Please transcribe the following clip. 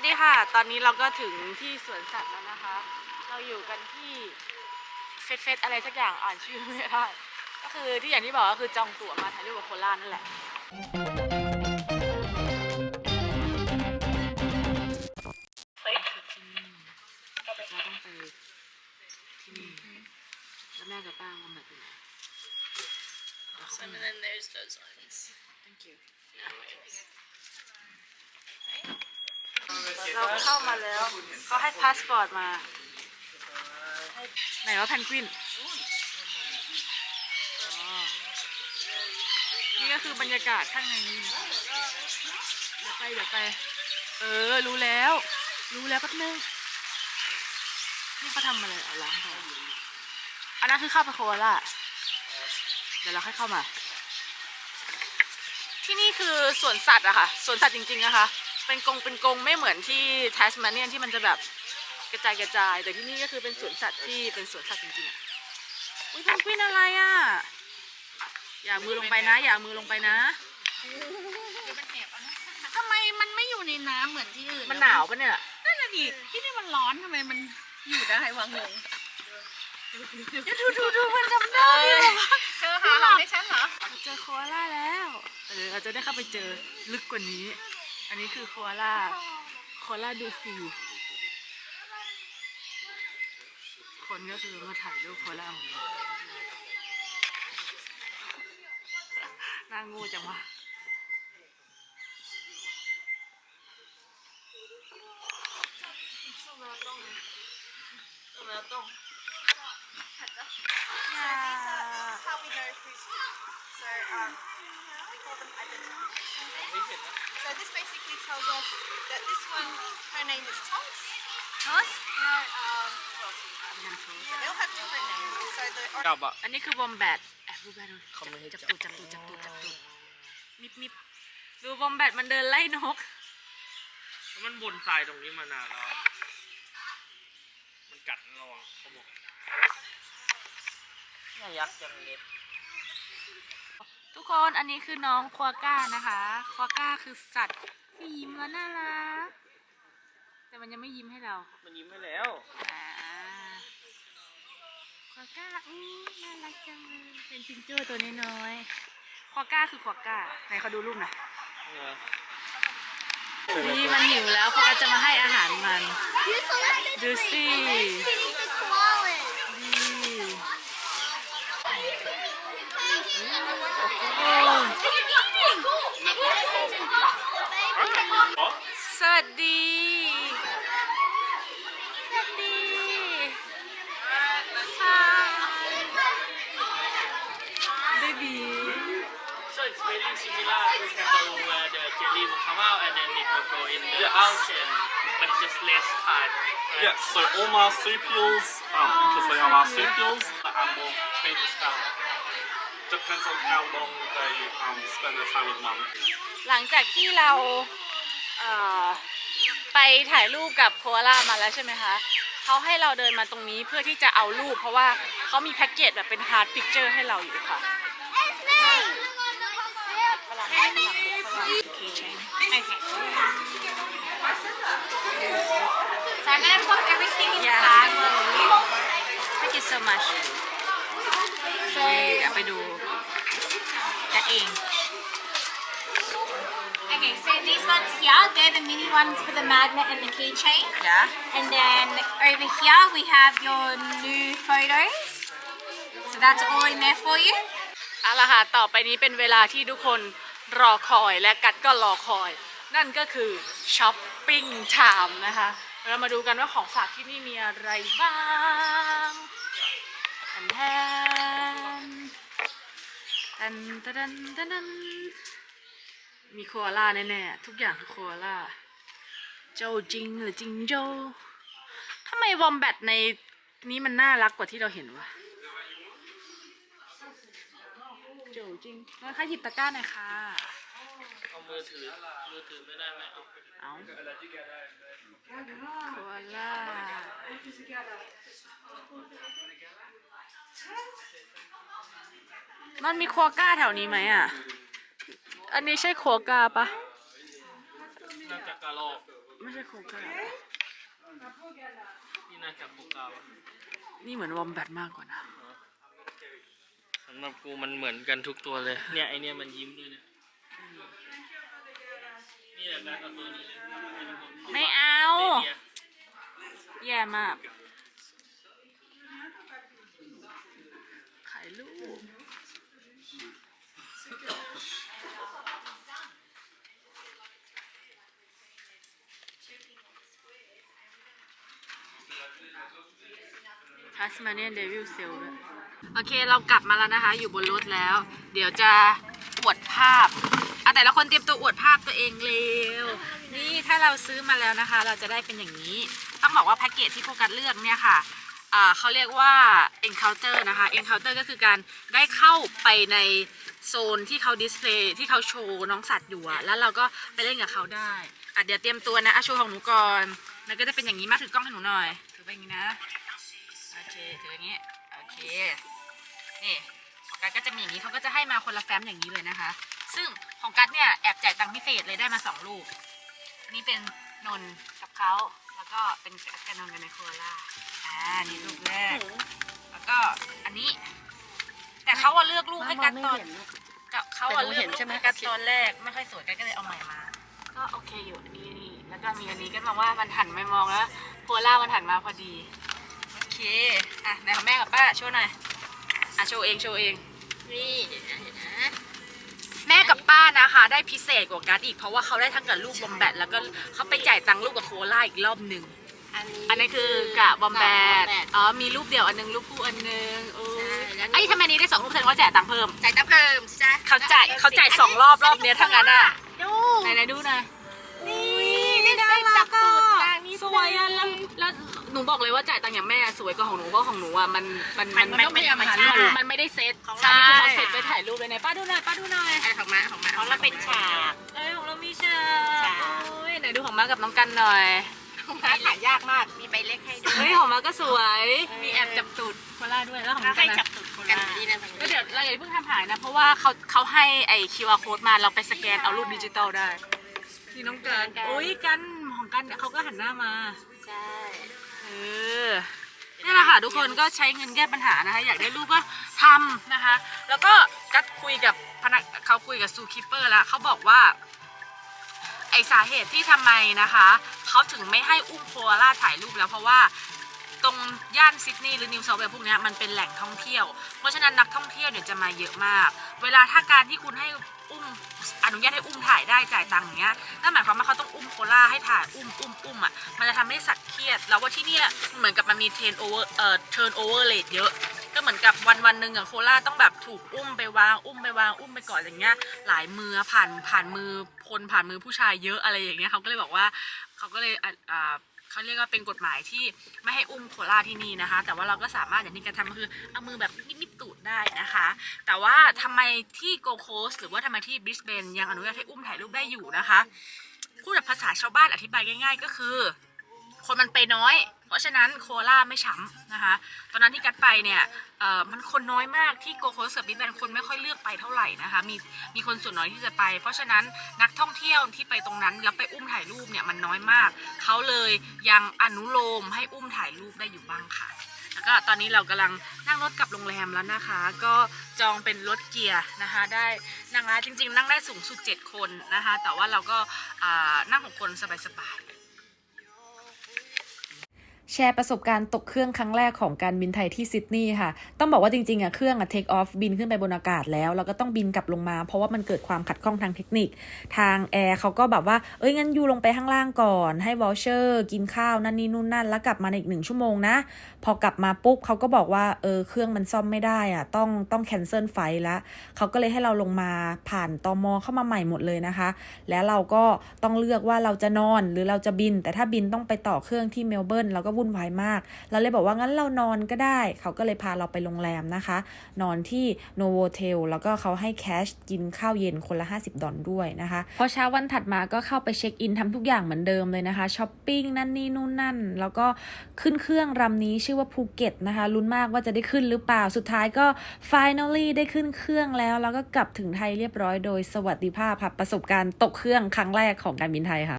วัสดีค่ะ ตอนนี้เราก็ถึงที่สวนสัตว์แล้วนะคะ เราอยู่กันที่เฟสเฟสอะไรสักอย่างอ่านชื่อไม่ได้ ก็คือที่อย่างที่บอกก็คือจองตั๋วมาถ่ายรูปกับโคราชนั่นแหละ เราต้องไปที่นี่แล้วแม่กับป้ามาแบบไหน And then there's those ones. Thank you เราเข้ามาแล้วเขาให้พาสปอร์ตมา ไหนว่าแพนกวินนี่ก็คือบรรยากาศข้างในนี้เดี๋ยวไปเดี๋ยวไป เออ รู้แล้ว รู้แล้วแป๊บนึง นี่เขาทำอะไรเอาล้างก่อนอันนั้นคือเข้าไปโคราชเดี๋ยวเราค่อยเข้ามา ที่นี่คือสวนสัตว์อะค่ะ สวนสัตว์จริงๆนะคะ เป็นกรงเป็นกรงไม่เหมือนที่แทสมาเนียนที่มันจะแบบกระจายกระจาย แต่ที่นี่ก็คือเป็นสวนสัตว์ที่เป็นสวนสัตว์จริงๆอะอุ้ยเพนกวินอะไรอะอย่ามือลงไปนะ อย่ามือลงไปนะ ทำไมมันไม่อยู่ในน้ำเหมือนที่อื่นมันหนาวปะเนี่ยนั่นน่ะดิที่นี่มันร้อนทำไมมันอยู่ได้วะงงดูดูดูมันจำได้เธอหาเราให้ฉันเหรอ เจอโคอาล่าแล้ว เออเราจะได้เข้าไปเจอลึกกว่านี้ อันนี้คือโคอาล่าโคอาล่าดูฟิวคนก็คือมาถ่ายรูปโคอาล่าหมดเลยน่างูจังวะ Yeah. how we know who's who. So um, we call them identical. So this basically tells us that this one, her name is Tonks. Toss? You know, um, who else we have? So they all have different names. So the จับอะอันนี้คือวอมแบทแอบดูแบทดูเขาไม่ให้จัจับบตูดจับตูดจับตูดจับตูดมิบมิบดูวอมแบทมันเดินไล่นก มันบนทรายตรงนี้มานานแล้วอะมันกัดนะระวังเขาบอกเนี่ยยักษ์ยังเล็บ ทุกคนอันนี้คือน้องควาก้านะคะควาก้าคือสัตว์ที่ยิ้มแล้วน่ารักแต่มันยังไม่ยิ้มให้เรามันยิ้มให้แล้วอ่าควาก้าอู้น่ารักจังเลยเป็นจิงโจ้ตัวน้อยๆควาก้าคือควาก้าไหนเขาดูรูปหน่อยเนี่ยนี่มันหิวแล้วโฟกัสจะมาให้อาหารมันดูสินี่โอ้สวัสดี สวัสดีเบบี So it's very similar to kangaroo where the jelly will come out and then it will go in the Yes. pouch and but just less hard. right? Yes, so all marsupials, um, because they are marsupials, the animal changes colour. Depends on how long they um, spend their time with mum. หลังจากที่เราเอ่อไปถ่ายรูปกับโคอาล่ามาแล้วใช่ไหมคะเขาให้เราเดินมาตรงนี้เพื่อที่จะเอารูป เพราะว่าเขามีแพ็กเกจแบบเป็นฮาร์ดพิกเจอร์ให้เราอยู่ค่ะฝรั่งฝรั่งฝรั่ง Okay. So I'm gonna put everything in Yeah. the bag. Thank you so much So เดี๋ยวไปดูกันเอง okay, so these ones here, they're the mini ones for the magnet and the keychain. เดี๋ยว And then over here we have your new photos. So that's all in there for you. เอาละค่ะ ต่อไปนี้เป็นเวลาที่ทุกคน รอคอยและกัดก็รอคอย นั่นก็คือช้อปปิ้งไทม์นะคะ เรามาดูกันว่าของฝากที่นี่มีอะไรบ้างแทนแทนแทนแทนแทนแทนมีโคอาล่าแน่ๆทุกอย่างคือโคอาล่าโจจริงหรือจริงโจทำไมวอมแบตในนี้มันน่ารักกว่าที่เราเห็นวะ โจจริงงั้นค่ะหยิบตะกร้าหน่อยค่ะ เอามือถือ มือถือไม่ได้ไหมเอาเอาโคอาล่ามันมีโควก้าแถวนี้ไหมอะ อันนี้ใช่โควก้าปะ น่าจะกระรอกไม่ไม่ใช่โคกานี่น่าจะโคกาวะนี่เหมือนวอมแบทมากกว่านะ สำหรับกูมันเหมือนกันทุกตัวเลย เนี่ยไอเนี่ยมันยิ้มด้วยเนี่ยนี่แหละการเอาตัวนี้เลยไม่เอาเนี่ยแย่มากขายลูกทัสมาเนียนเดวิลเซลด้วย โอเคเรากลับมาแล้วนะคะ อยู่บนรถแล้ว เดี๋ยวจะอวดภาพอะแต่ละคนเตรียมตัวอวดภาพตัวเองเร็วนี่ถ้าเราซื้อมาแล้วนะคะ เราจะได้เป็นอย่างนี้ ต้องบอกว่าแพ็กเกจที่โฟกัสเลือกเนี่ยค่ะอ่าเขาเรียกว่า encounter นะคะ encounter ก็คือการได้เข้าไปในโซนที่เขาดิสเพลย์ที่เขาโชว์น้องสัตว์อยู่อะแล้วเราก็ไปเล่นกับเขาได้อะเดี๋ยวเตรียมตัวนะอะโชว์ของหนูก่อนมันก็จะเป็นอย่างนี้มาถือกล้องให้หนูหน่อยถือไปอย่างนี้นะโอเคถืออย่างนี้โอเค นี่ของกัดก็จะมีอย่างนี้เขาก็จะให้มาคนละแฟ้มอย่างนี้เลยนะคะ ซึ่งของกัดเนี่ยแอบจ่ายตังค์พิเศษเลยได้มาสองลูกอันนี้เป็นนนท์กับเขาแล้วก็เป็นกัดกับนนท์กับไนโคล่าอ่านี่ลูกแรกแล้วก็อันนี้ แต่เขาว่าเลือกลูกให้กัดตอนกับเขาว่าเลือกลูกให้กัดตอนแรกไม่ค่อยสวยกัดก็เลยเอาใหม่มา ก็โอเคอยู่นี่นี่แล้วก็มีอันนี้ก็มองว่ามันหันไม่มองแล้วโพล่ามันหันมาพอดีโอเคอะไหนของแม่กับป้าโชว์หน่อย อะโชว์เองโชว์เอง นี่เดี๋ยวนะเดี๋ยวนะ แม่กับป้านะคะ ได้พิเศษกว่าการดอีกเพราะว่าเขาได้ทั้งกับลูกบอมแบทแล้วก็เขาไปจ่ายตังค์ลูกกับโคล่าอีกรอบหนึ่งอันนี้อันนี้คือกะบอมแบทกะบอมแบทอ๋อมีรูปเดียวอันหนึงรูปคู่อันหนึงโอ้ใช่ยแล้วนี่ ไอ้ทำไมนี้ได้สองรูปแสดงว่าจ่ายตังค์เพิ่มจ่ายตังค์เพิ่มใช่ไหมเขาจ่ายเขาจ่ายสองรอบรอบเนี้ยทั้งนั้นอะดูไหนไหนดูหน่อยนี่น่ารักอะสวยอะแล้วแล้ว หนูบอกเลยว่าจ่ายตังค์อย่างแม่สวยกว่าของหนูเพราะของหนูอะมันมันมันต้องเป็นธรรมชาติมันมันไม่ได้เซ็ตของใช่เรานี่คือเขาเซ็ตไปถ่ายรูปเลยไหนป้าดูหน่อยป้าดูหน่อยอันของมาของมาของเราเป็นฉากเอ้ยของเรามีฉาฉากกโอ้ยไหนดูของมากับน้องกันหน่อยของมาถ่ายยากมากมีใบเล็กให้ด้วยเฮ้ยของมาก็สวยมีแอบจับตูดโคล่าด้วยแล้วของน้องให้กันจันะบตุดคนกันดีนะทางก็นี้เดี๋ยวเราอย่าเพิ่งทำหายนะ เพราะว่าเขาเขาให้ไอ้ QR code มาเราไปสแกนเอารูปดิจิตอลได้นี่น้องกันอุ้ยกันของกันเนี่ยเขาก็หันหน้ามาใช่ เออนี่แหละค่ะทุกคนก็ใช้เงินแก้ปัญหานะคะ อยากได้รูปก็ทำนะคะ แล้วก็กัดคุยกับพนักเขาคุยกับซูคิปเปอร์แล้วเขาบอกว่าไอสาเหตุที่ทำไมนะคะเขาถึงไม่ให้อุ้มโคอาล่าถ่ายรูปแล้วเพราะว่าตรงย่านซิดนีย์หรือนิวเซาท์เวลพวกนี้มันเป็นแหล่งท่องเที่ยว เพราะฉะนั้นนักท่องเที่ยวเนี่ยจะมาเยอะมาก เวลาถ้าการที่คุณให้ อุ้มอนุญาตให้อุ้มถ่ายได้จ่ายตังค์อย่างเงี้ยนั่นหมายความว่าเขาต้องอุ้มโคล่าให้ถ่ายอุ้มอุ้มอุ้มอะมันจะทำให้สัตว์เครียด แล้วว่าที่เนี่ยเหมือนกับมันมีเทนโอเวอร์เอ่อเทิร์นโอเวอร์เลทเยอะก็เหมือนกับวันวันหนึ่งอะโคล่าต้องแบบถูกอุ้มไปวางอุ้มไปวางอุ้มไปก่อนอย่างเงี้ย หลายมือผ่านผ่านมือคนผ่านมือผู้ชายเยอะอะไรอย่างเงี้ยเขาก็เลยบอกว่าเขาก็เลยอ่า เขาเรียกว่าเป็นกฎหมายที่ไม่ให้อุ้มโคล่าที่นี่นะคะ แต่ว่าเราก็สามารถอย่างที่การทำก็คือเอามือแบบนิบๆตูดได้นะคะ แต่ว่าทำไมที่โกโคสหรือว่าทำไมที่บริสเบนยังอนุญาตให้อุ้มถ่ายรูปได้อยู่นะคะพูดแบบภาษาชาวบ้านอธิบายง่าย ๆ ก็คือ คนมันไปน้อย เพราะฉะนั้นโคล่าไม่ช้ำนะคะ ตอนนั้นที่กัดไปเนี่ยมันคนน้อยมากที่โกโคสกับบิสเบนคนไม่ค่อยเลือกไปเท่าไหร่นะคะมีมีคนส่วนน้อยที่จะไป เพราะฉะนั้นนักท่องเที่ยวที่ไปตรงนั้นแล้วไปอุ้มถ่ายรูปเนี่ยมันน้อยมาก เขาเลยยังอนุโลมให้อุ้มถ่ายรูปได้อยู่บ้างค่ะ แล้วก็ตอนนี้เรากำลังนั่งรถกลับโรงแรมแล้วนะคะ ก็จองเป็นรถเกียร์นะคะได้นั่งได้จริง ๆ นั่งได้สูงสุด 7 คนนะคะแต่ว่าเราก็นั่ง6คนสบายๆ แชร์ประสบการณ์ตกเครื่องครั้งแรกของการบินไทยที่ซิดนีย์ค่ะ ต้องบอกว่าจริงๆอะเครื่องอะเทคออฟบินขึ้นไปบนอากาศแล้วแล้วก็ต้องบินกลับลงมา เพราะว่ามันเกิดความขัดข้องทางเทคนิค ทางแอร์เขาก็แบบว่า เอ้ยงั้นยูลงไปข้างล่างก่อน ให้วอลเชอร์กินข้าวนั่นนี่นู่นนั่น แล้วกลับมาในอีกหนึ่งชั่วโมงนะ พอกลับมาปุ๊บเขาก็บอกว่าเออเครื่องมันซ่อมไม่ได้อะต้องต้องแคนเซิลไฟล์ละเขาก็เลยให้เราลงมาผ่านตอมอเข้ามาใหม่หมดเลยนะคะ แล้วเราก็ต้องเลือกว่าเราจะนอนหรือเราจะบิน แต่ถ้าบินต้องไปต่อเครื่องที่เมลเบิร์นเราก็วุ่นวายมาก เราเลยบอกว่างั้นเรานอนก็ได้ เขาก็เลยพาเราไปโรงแรมนะคะ นอนที่โนโวเทลแล้วก็เขาให้แคชกินข้าวเย็นคนละ 50 ดอลด้วยนะคะพอเช้าวันถัดมาก็เข้าไปเช็คอินทำทุกอย่างเหมือนเดิมเลยนะคะช้อปปิ้งนั่นนี่นู่นนั่น แล้วก็ขึ้นเครื่องลำนี้ชื่อว่าภูเก็ตนะคะลุ้นมากว่าจะได้ขึ้นหรือเปล่าสุดท้ายก็ finally ได้ขึ้นเครื่องแล้ว แล้วก็กลับถึงไทยเรียบร้อยโดยสวัสดิภาพค่ะประสบการณ์ตกเครื่องครั้งแรกของการบินไทยค่ะ